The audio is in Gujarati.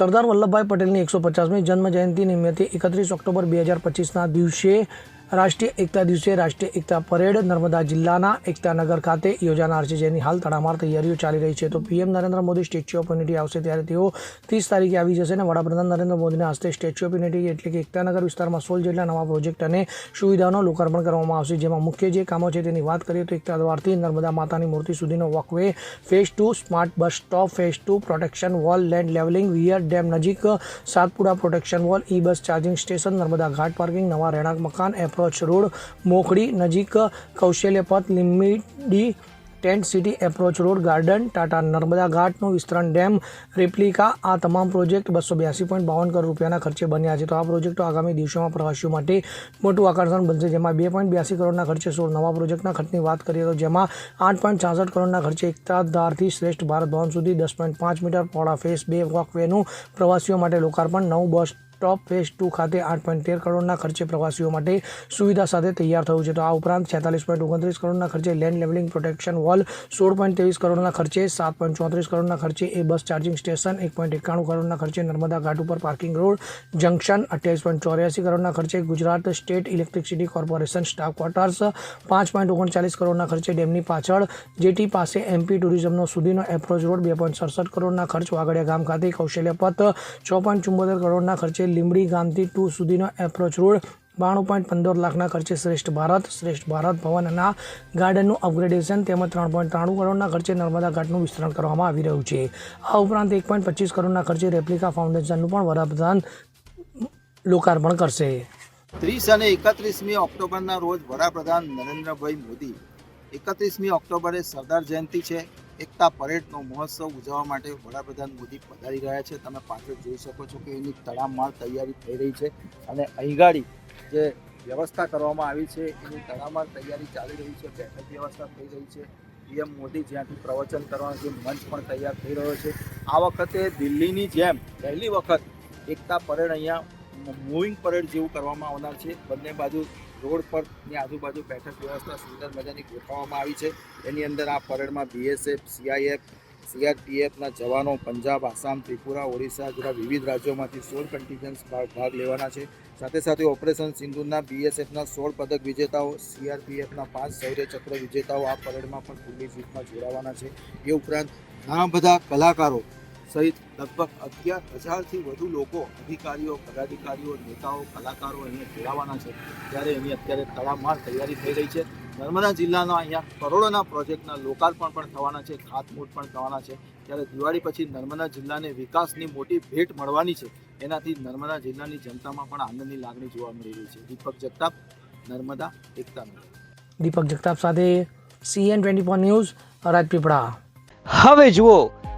સરદાર વલ્લભભાઈ પટેલની એકસો પચાસમી જન્મ જયંતિ નિમિત્તે એકત્રીસ ઓક્ટોબર બે હજાર પચીસના દિવસે રાષ્ટ્રીય એકતા દિવસે રાષ્ટ્રીય એકતા પરેડ નર્મદા જિલ્લાના એકતાનગર ખાતે યોજાનાર છે. જેની હાલ તડામાર તૈયારીઓ ચાલી રહી છે. તો PM Narendra Modi Statue of Unity આવશે ત્યારે તેઓ ત્રીસ તારીખે આવી જશે અને વડાપ્રધાન નરેન્દ્ર મોદીના હસ્તે સ્ટેચ્યુ ઓફ યુનિટી એટલે કે એકતાનગર વિસ્તારમાં સોળ જેટલા નવા પ્રોજેક્ટ અને સુવિધાઓનું લોકાર્પણ કરવામાં આવશે. જેમાં મુખ્ય જે કામો છે તેની વાત કરીએ તો એકતા દ્વારથી નર્મદા માતાની મૂર્તિ સુધીનો walkway, phase two smart bus stop, phase two protection wall, land levelling, weir dam નજીક Satpuda protection wall, E bus charging station, Narmada ghat parking, નવા રહેણાંક મકાન એપ્રોચ રોડ મોખડી નજીક Kaushalya Path Limbdi tent city approach road garden Tata Narmada ઘાટનું વિસ્તરણ ડેમ રેપ્લિકા આ તમામ પ્રોજેક્ટ બસો બ્યાસી પોઈન્ટ બાવન કરોડ રૂપિયાના ખર્ચે બન્યા છે. તો આ પ્રોજેક્ટો આગામી દિવસોમાં પ્રવાસીઓ માટે મોટું આકર્ષણ બનશે, જેમાં બે પોઈન્ટ બ્યાસી કરોડના ખર્ચે સોળ નવા પ્રોજેક્ટના ખર્ચની વાત કરીએ તો જેમાં આઠ પોઈન્ટ છાસઠ કરોડના ખર્ચે એકતા ધારથી શ્રેષ્ઠ ભારત ભવન સુધી દસ પોઈન્ટ પાંચ મીટર પોળા ફેસ બે વોકવેનું પ્રવાસીઓ માટે લોકાર્પણ, નવ બસ ટોપ ફેઝ ટુ ખાતે આઠ પોઈન્ટ તેર કરોડના ખર્ચે પ્રવાસીઓ માટે સુવિધા સાથે તૈયાર થયું છે. તો આ ઉપરાંત છેતાલીસ પોઈન્ટ ઓગણત્રીસ કરોડના ખર્ચે લેન્ડ લેવલિંગ પ્રોટેક્શન વોલ, સોળ પોઈન્ટ ત્રેવીસ કરોડના ખર્ચે સાત પોઈન્ટ ચોત્રીસ કરોડના ખર્ચે એ બસ ચાર્જિંગ સ્ટેશન, એક પોઈન્ટ એકાણું કરોડના ખર્ચે નર્મદા ઘાટ ઉપર પાર્કિંગ રોડ, જંકશન, અઠ્યાવીસ પોઈન્ટ ચોર્યાસી કરોડના ખર્ચે Gujarat state electricity corporation staff quarters, પાંચ પોઈન્ટ ઓગણચાલીસ કરોડના ખર્ચે ડેમની પાછળ જેટી પાસે એમપી ટુરિઝમનો સુધીનો એપ્રોચ રોડ, બે પોઈન્ટ સડસઠ કરોડના ખર્ચ વાગડિયા ગામ ખાતે કૌશલ્ય પથ છ પોઈન્ટ ચુંબોતેર કરોડના ખર્ચે લીંબડી ગામથી ટુ સુધીનો એપ્રોચ રોડ, બાણું પોઈન્ટ પંદર લાખના ખર્ચે શ્રેષ્ઠ ભારત શ્રેષ્ઠ ભારત ભવનના ગાર્ડનનું અપગ્રેડેશન તેમજ ત્રણ પોઈન્ટ ત્રાણું કરોડના ખર્ચે નર્મદા ઘાટનું વિસ્તરણ કરવામાં આવી રહ્યું છે. આ ઉપરાંત એક પોઈન્ટ પચીસ કરોડના ખર્ચે રેપ્લિકા ફાઉન્ડેશનનું પણ વડાપ્રધાન લોકાર્પણ કરશે. ત્રીસ અને એકત્રીસમી ઓક્ટોબરના રોજ વડાપ્રધાન નરેન્દ્રભાઈ મોદી એકત્રીસમી ઓક્ટોબરે સરદાર જયંતિ છે. એકતા પરેડનો મહોત્સવ ઉજવવા માટે વડાપ્રધાન મોદી પધારી રહ્યા છે. તમે પાછળ જોઈ શકો છો કે એની તડામાર તૈયારી થઈ રહી છે અને અહીંગાડી જે વ્યવસ્થા કરવામાં આવી છે, એની તડામાર તૈયારી ચાલી રહી છે, બેઠક વ્યવસ્થા થઈ રહી છે. પીએમ મોદી જ્યાંથી પ્રવચન કરવાનો જે મંચ પણ તૈયાર થઈ રહ્યો છે. આ વખતે દિલ્હીની જેમ પહેલી વખત એકતા પરેડ અહીંયા મૂવિંગ પરેડ જેવું કરવામાં આવનાર છે. બંને બાજુ રોડ પરની આજુબાજુ બેઠક વ્યવસ્થા સુંદર મજાની ગોઠવવામાં આવી છે. એની અંદર આ પરેડમાં બીએસએફ સીઆઈએફ સીઆરપીએફના જવાનો પંજાબ, આસામ, ત્રિપુરા, ઓડિશા જેવા વિવિધ રાજ્યોમાંથી સોળ કન્ટિજન્સ ભાગ લેવાના છે. સાથે સાથે ઓપરેશન સિંધુના બીએસએફના સોળ પદક વિજેતાઓ સીઆરપીએફના પાંચ શૌર્ય ચક્ર વિજેતાઓ આ પરેડમાં પણ ખુલ્લી જીતમાં જોડાવાના છે. એ ઉપરાંત ઘણા બધા કલાકારો સહિત લગભગ અગિયાર હજારથી વધુ લોકો અધિકારીઓ પદાધિકારીઓ નેતાઓ કલાકારો અહીંયા જોડાવાના છે. ત્યારે એની અત્યારે તડામાર તૈયારી થઈ રહી છે. નર્મદા જિલ્લાના અહીંયા કરોડોના પ્રોજેક્ટના લોકાર્પણ પણ થવાના છે ખાતમુહૂર્ત પણ થવાના છે. ત્યારે દિવાળી પછી નર્મદા જિલ્લાને વિકાસની મોટી ભેટ મળવાની છે. એનાથી નર્મદા જિલ્લાની જનતામાં પણ આનંદની લાગણી જોવા મળી રહી છે. દીપક જગતાપ નર્મદા એકતા દીપક જગતાપ સાથે CN twenty four news Rajpipla હવે જુઓ